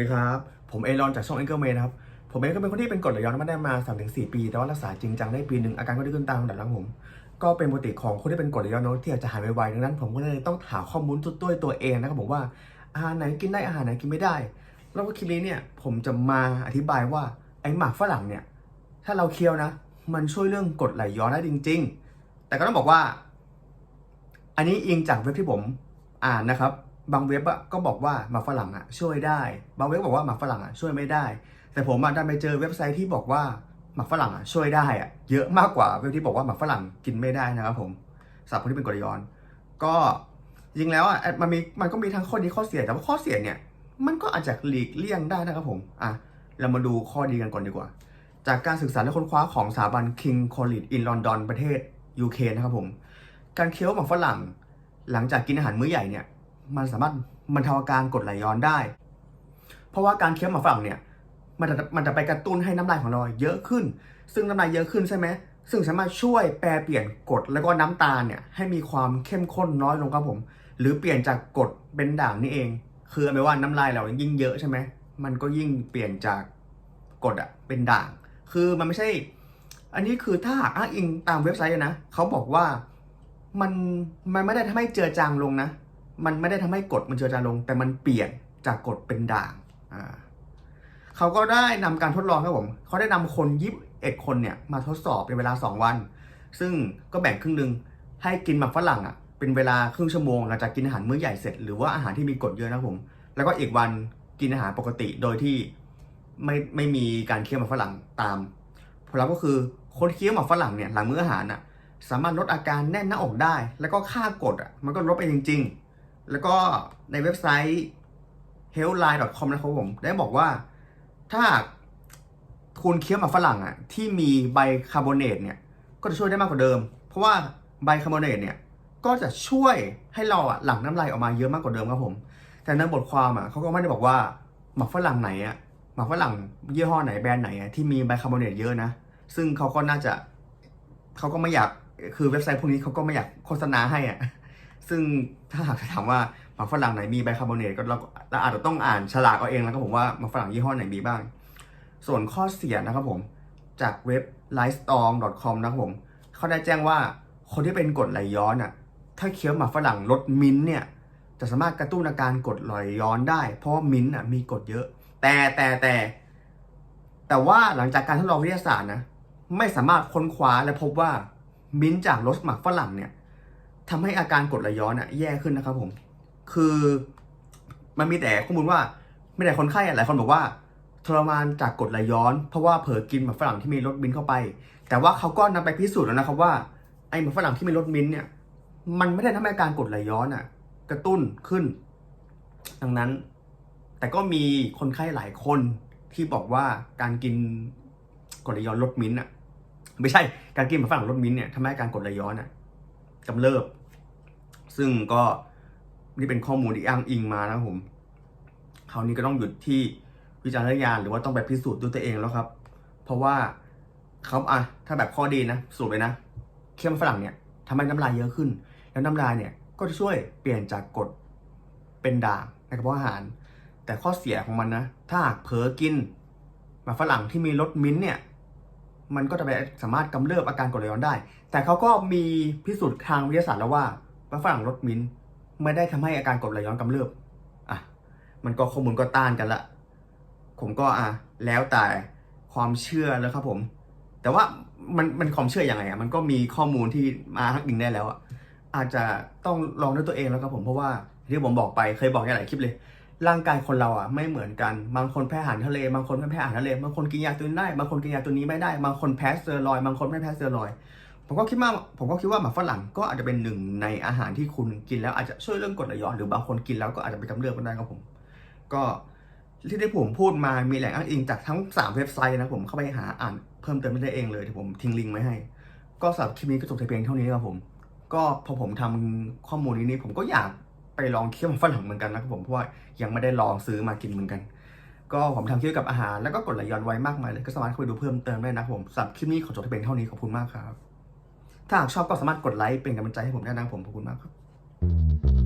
ดีครับ ผมเอรอนจากช่อง a n g e r m a n นะครับ ผมเองก็เป็นคนที่เป็นกรดไหลย้อนมาได้มา3-4ปี แต่ว่ารักษาจริงจังได้ปีหนึ่งอาการก็ดีขึ้นตามลำดับนะครับผม ก็เป็นปกติของคนที่เป็นกรดไหลย้อนเนอะที่อากจะหายไวๆดังนั้น ผมก็เลยต้องหาข้อมูลด้วยตัวเองนะครับผมว่าอาหารไหนกินได้อาหารไหนกินไม่ได้ แล้วก็คลิปนี้เนี่ยผมจะมาอธิบายว่าไอหมากฝรั่งเนี่ยถ้าเราเคี้ยวนะ มันช่วยเรื่องกรดไหลย้อนได้จริง ๆ แต่ก็ต้องบอกว่า อันนี้อิงจากเว็บที่ผมอ่านนะครับ บางเว็บอะก็บอกว่าหมากฝรั่งอะช่วยได้ บางเว็บบอกว่าหมากฝรั่งอะช่วยไม่ได้ แต่ผมอะดันไปเจอเว็บไซต์ที่บอกว่าหมากฝรั่งอะช่วยได้อะเยอะมากกว่าเว็บที่บอกว่าหมากฝรั่งกินไม่ได้นะครับผมสำหรับคนที่เป็นกรดย้อน ก็จริงแล้วอะมันมีมันก็มีทั้งข้อดีข้อเสียแต่ว่าข้อเสียเนี่ยมันก็อาจจะหลีกเลี่ยงได้นะครับผมอะเรามาดูข้อดีกันก่อนดีกว่า จากการศึกษาและค้นคว้าของสถาบัน King College in London ประเทศ UK นะครับผม การเคี้ยวหมากฝรั่ง หลังจากกินอาหารมื้อใหญ่เนี่ย มันสามารถบรรเทาอาการกดไหลย้อนได้ เพราะว่าการเคี้ยวหมากฝรั่งเนี่ยมันจะมันจะไปกระตุ้นให้น้ำลายของเราเยอะขึ้น ซึ่งน้ำลายเยอะขึ้นใช่ไหมซึ่งสามารถช่วยแปลเปลี่ยนกรดแล้วก็น้ำตาลเนี่ยให้มีความเข้มข้นน้อยลงครับผม หรือเปลี่ยนจากกรดเป็นด่างนี่เอง คือเอาไปนว่าน้ำลายเรายิ่งเยอะใช่ไหมมันก็ยิ่งเปลี่ยนจากกรดอะเป็นด่าง คือมันไม่ใช่ อันนี้คือถ้าหากอ้างอิงตามเว็บไซต์นะเขาบอกว่ามันมันไม่ได้ทำให้เจือจางลงนะ มันไม่ได้ทำให้กรดมันเจือจางลง แต่มันเปลี่ยนจากกรดเป็นด่างอ่าเขาก็ได้นำการทดลองครับผมเขาได้นำคนยิบเอ็ดคนเนี่ยมาทดสอบเป็นเวลา 2 วัน ซึ่งก็แบ่งครึ่งหนึ่งให้กินหมักฝรั่งอะเป็นเวลาครึ่งชั่วโมงหลังจากกินอาหารมื้อใหญ่เสร็จหรือว่าอาหารที่มีกรดเยอะนะผม แล้วก็อีกวันกินอาหารปกติโดยที่ไม่ไม่มีการเคี้ยวหมากฝรั่งตามผลลัพธ์ก็คือคนเคี้ยวหมากฝรั่งเนี่ยหลังมื้ออาหารน่ะสามารถลดอาการแน่นหน้าอกได้ แล้วก็ค่ากรดอะมันก็ลดไปจริง ๆ แล้วก็ในเว็บไซต์ healthline.com นะครับผม ได้บอกว่าถ้าคุณเคี้ยวหมากฝรั่งอะที่มีไบคาร์บอเนตเนี่ย ก็จะช่วยได้มากกว่าเดิม เพราะว่าไบคาร์บอเนตเนี่ย ก็จะช่วยให้เราอะหลั่งน้ำลายออกมาเยอะมากกว่าเดิมครับผม แต่ในบทความอะเขาก็ไม่ได้บอกว่าหมากฝรั่งไหนอะหมากฝรั่งยี่ห้อไหนแบรนด์ไหนอะที่มีไบคาร์บอเนตเยอะนะ ซึ่งเขาก็น่าจะเขาก็ไม่อยากคือเว็บไซต์พวกนี้เขาก็ไม่อยากโฆษณาให้อะ ซึ่งถ้าหากจะถามว่าหมากฝรั่งไหนมีไบคาร์บอเนตก็เราเราอาจจะต้องอ่านฉลากเอาเองแล้วครับผมว่าหมากฝรั่งยี่ห้อไหนมีบ้าง ส่วนข้อเสียนะครับผมจากเว็บ l i v e s t o r m c o m นะครับผมเขาได้แจ้งว่าคนที่เป็นกรดไหลย้อนอะถ้าเคี้ยวหมากฝรั่งรสมิ้นเนี่ยจะสามารถกระตุ้นอาการกรดไหลย้อนได้ เพราะว่ามิ้นอะมีกรดเยอะ แต่แต่แต่แต่ว่าหลังจากการทดลองวิทยาศาสตร์นะไม่สามารถค้นคว้าและพบว่ามิ้นจากรสหมักฝรั่งเนี่ย ทำให้อาการกรดไหลย้อนอะแย่ขึ้นนะครับผม คือมันมีแต่ข้อมูลว่าไม่แต่คนไข้หลายคนบอกว่าทรมานจากกรดไหลย้อน เพราะว่าเผลอกินหมากฝรั่งที่มีรสมิ้นท์เข้าไป แต่ว่าเขาก็นำไปพิสูจน์แล้วนะครับว่าไอ้หมากฝรั่งที่มีรสมิ้นท์เนี่ย มันไม่ได้ทำให้อาการกรดไหลย้อนอะกระตุ้นขึ้น ดังนั้น แต่ก็มีคนไข้หลายคนที่บอกว่าการกินกรดไหลย้อนรสมิ้นท์อะไม่ใช่การกินหมากฝรั่งรสมิ้นท์เนี่ยทำให้อาการกรดไหลย้อนอะกำเริบ ซึ่งก็นี่เป็นข้อมูลที่อ้างอิงมานะครับผมคราวนี้ก็ต้องหยุดที่วิจารณญาณหรือว่าต้องไปพิสูจน์ด้วยตัวเองแล้วครับ เพราะว่าเขาอะถ้าแบบข้อดีนะสูตรเลยนะเคี่ยวฝรั่งเนี่ยทำให้น้ำลายเยอะขึ้น แล้วน้ำลายเนี่ยก็จะช่วยเปลี่ยนจากกรดเป็นด่างในกระเพาะอาหาร แต่ข้อเสียของมันนะ ถ้าหากเผลอกินมาฝรั่งที่มีรสมิ้นท์เนี่ย มันก็จะไปสามารถกำเริบอาการกรดไหลย้อนได้ แต่เขาก็มีพิสูจน์ทางวิทยาศาสตร์แล้วว่า ฝรั่งรสมิ้นไม่ได้ทำให้อาการกรดไหลย้อนกำเริบอะมันก็ข้อมูลก็ต้านกันละ ผมก็อะแล้วแต่ความเชื่อแล้วครับผม แต่ว่ามันมันความเชื่ออยังไงอะมันก็มีข้อมูลที่มาทักอิงได้แล้วอะอาจจะต้องลองด้วยตัวเองแล้วครับผมเพราะว่าที่ผมบอกไปเคยบอกในหลายคลิปเลย ร่างกายคนเราอะไม่เหมือนกันบางคนแพ้อาหารทะเลบางคนไม่แพ้อาหารทะเลบางคนกินยาตัวนี้ได้บางคนกินยาตัวนี้ไม่ได้บางคนแพ้สเตียรอยบางคนไม่แพ้สเตียรอย ผมก็คิดว่าผมก็คิดว่าหมาฝรั่งก็อาจจะเป็นหนึ่งในอาหารที่คุณกินแล้วอาจจะช่วยเรื่องกรดไหลย้อนหรือบางคนกินแล้วก็อาจจะไปกำเริบก็ได้ครับผม ก็ที่ได้ผมพูดมามีแหล่งอ้างอิงจากทั้ง 3 เว็บไซต์นะผมเข้าไปหาอ่านเพิ่มเติมไม่ได้เองเลยที่ผมทิ้งลิงก์ไว้ให้ ก็สำหรับคลิปนี้ก็จบแต่เพียงเท่านี้ครับผม ก็พอผมทำข้อมูลนี้นี่ผมก็อยากไปลองเคี่ยวมันฝรั่งเหมือนกันนะครับผมเพราะว่ายังไม่ได้ลองซื้อมากินเหมือนกัน ก็ผมทำเกี่ยวกับอาหารแล้วก็กดไหลย้อนไว้มากมายเลยก็สามารถเข้าไปดูเพิ่มเติมได้นะครับผมสำหรับคลิปนี้ขอจบแต่เพียงเท่านี้ขอบคุณมากครับ ถ้าหากชอบก็สามารถกดไลค์เป็นกำลังใจให้ผมได้นะผมขอบคุณมากครับ